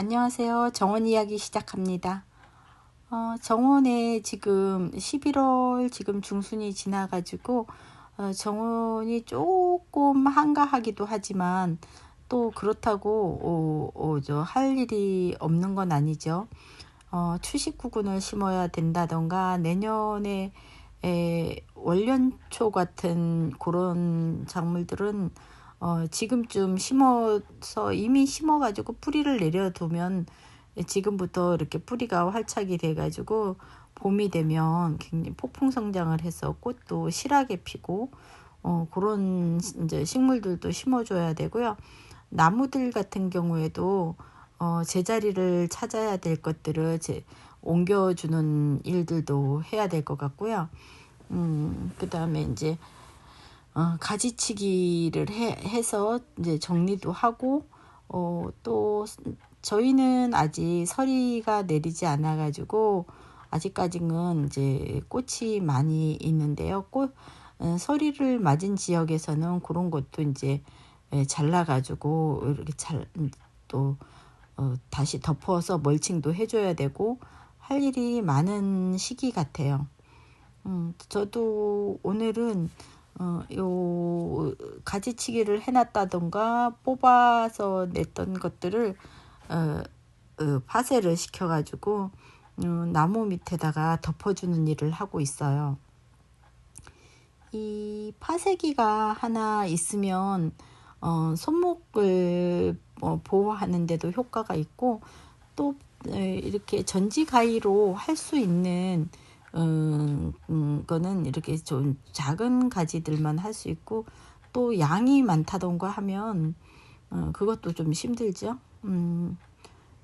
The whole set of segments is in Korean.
안녕하세요. 정원 이야기 시작합니다. 어, 정원에 지금 11월 지금 중순이 지나가지고 어, 정원이 조금 한가하기도 하지만 또 그렇다고 어, 어, 저할 일이 없는 건 아니죠. 어, 추식구근을 심어야 된다던가 내년에 에, 월련초 같은 그런 작물들은 어, 지금쯤 심어서 이미 심어가지고 뿌리를 내려두면 지금부터 이렇게 뿌리가 활착이 돼가지고 봄이 되면 굉장히 폭풍 성장을 해서 꽃도 실하게 피고 어, 그런 이제 식물들도 심어줘야 되고요. 나무들 같은 경우에도 어, 제자리를 찾아야 될 것들을 제, 옮겨주는 일들도 해야 될 것 같고요. 음, 그 다음에 이제 어, 가지치기를 해, 해서 이제 정리도 하고 어, 또 저희는 아직 서리가 내리지 않아 가지고 아직까지는 이제 꽃이 많이 있는데요. 꽃 어, 서리를 맞은 지역에서는 그런 것도 이제 예, 잘라 가지고 이렇게 잘또 어, 다시 덮어서 멀칭도 해줘야 되고 할 일이 많은 시기 같아요. 음, 저도 오늘은 어, 요 가지치기를 해놨다던가 뽑아서 냈던 것들을 어, 어, 파쇄를 시켜가지고 어, 나무 밑에다가 덮어주는 일을 하고 있어요. 이 파쇄기가 하나 있으면 어, 손목을 어, 보호하는데도 효과가 있고 또 이렇게 전지 가위로 할 수 있는 음, 음, 거는 이렇게 좀 작은 가지들만 할 수 있고 또 양이 많다던가 하면 어, 그것도 좀 힘들죠. 음,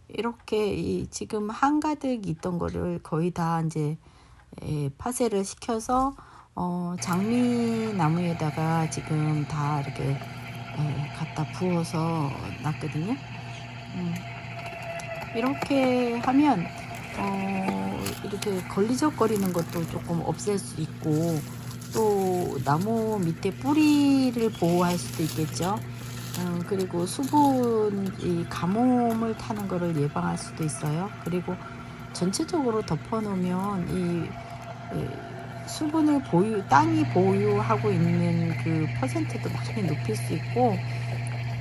이렇게 이 지금 한가득 있던 거를 거의 다 이제 에, 파쇄를 시켜서 어, 장미나무에다가 지금 다 이렇게 에, 갖다 부어서 놨거든요. 음, 이렇게 하면 어, 이렇게 걸리적거리는 것도 조금 없앨 수 있고 또 나무 밑에 뿌리를 보호할 수도 있겠죠. 어, 그리고 수분 이 가뭄을 타는 것을 예방할 수도 있어요. 그리고 전체적으로 덮어놓으면 이, 이 수분을 보유 땅이 보유하고 있는 그 퍼센트도 많이 높일 수 있고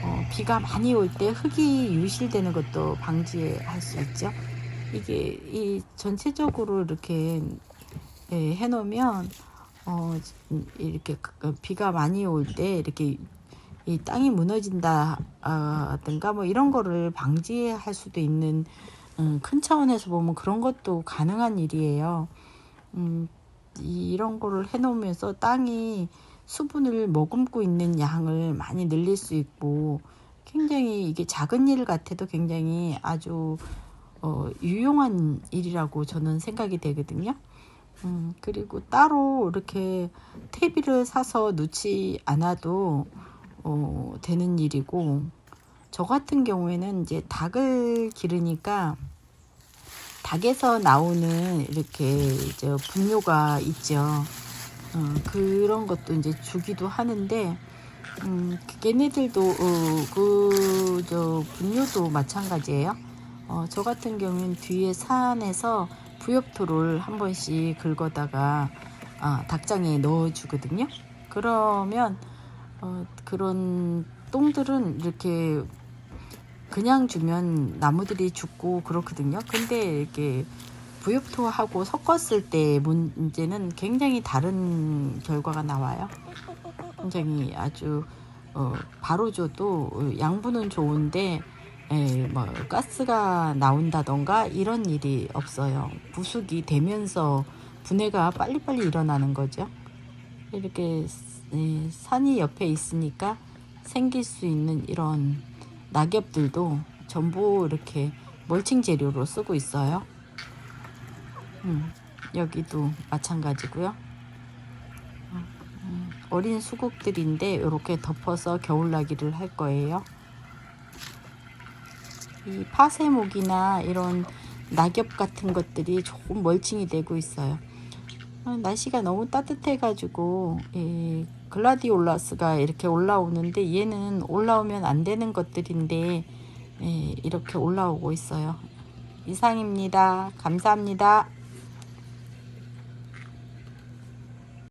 어, 비가 많이 올 때 흙이 유실되는 것도 방지할 수 있죠. 이게 이 전체적으로 이렇게 예, 해놓으면 어 이렇게 그 비가 많이 올 때 이렇게 이 땅이 무너진다든가 뭐 이런 거를 방지할 수도 있는 음, 큰 차원에서 보면 그런 것도 가능한 일이에요. 음, 이런 거를 해놓으면서 땅이 수분을 머금고 있는 양을 많이 늘릴 수 있고 굉장히 이게 작은 일 같아도 굉장히 아주 어, 유용한 일이라고 저는 생각이 되거든요. 음, 그리고 따로 이렇게 퇴비를 사서 넣지 않아도 어, 되는 일이고 저 같은 경우에는 이제 닭을 기르니까 닭에서 나오는 이렇게 이제 분뇨가 있죠. 어, 그런 것도 이제 주기도 하는데 음, 걔네들도 어, 그저 분뇨도 마찬가지예요. 어, 저 같은 경우는 뒤에 산에서 부엽토를 한 번씩 긁어다가 아, 닭장에 넣어주거든요. 그러면 어, 그런 똥들은 이렇게 그냥 주면 나무들이 죽고 그렇거든요. 근데 이렇게 부엽토하고 섞었을 때 문제는 굉장히 다른 결과가 나와요. 굉장히 아주 어, 바로 줘도 양분은 좋은데 에, 뭐 가스가 나온다던가 이런 일이 없어요. 부숙이 되면서 분해가 빨리빨리 일어나는 거죠. 이렇게 에, 산이 옆에 있으니까 생길 수 있는 이런 낙엽들도 전부 이렇게 멀칭 재료로 쓰고 있어요. 음, 여기도 마찬가지고요. 음, 어린 수국들인데 이렇게 덮어서 겨울나기를 할 거예요. 이 파쇄목이나 이런 낙엽 같은 것들이 조금 멀칭이 되고 있어요. 어, 날씨가 너무 따뜻해가지고 이 글라디올라스가 이렇게 올라오는데 얘는 올라오면 안 되는 것들인데 예, 이렇게 올라오고 있어요. 이상입니다. 감사합니다.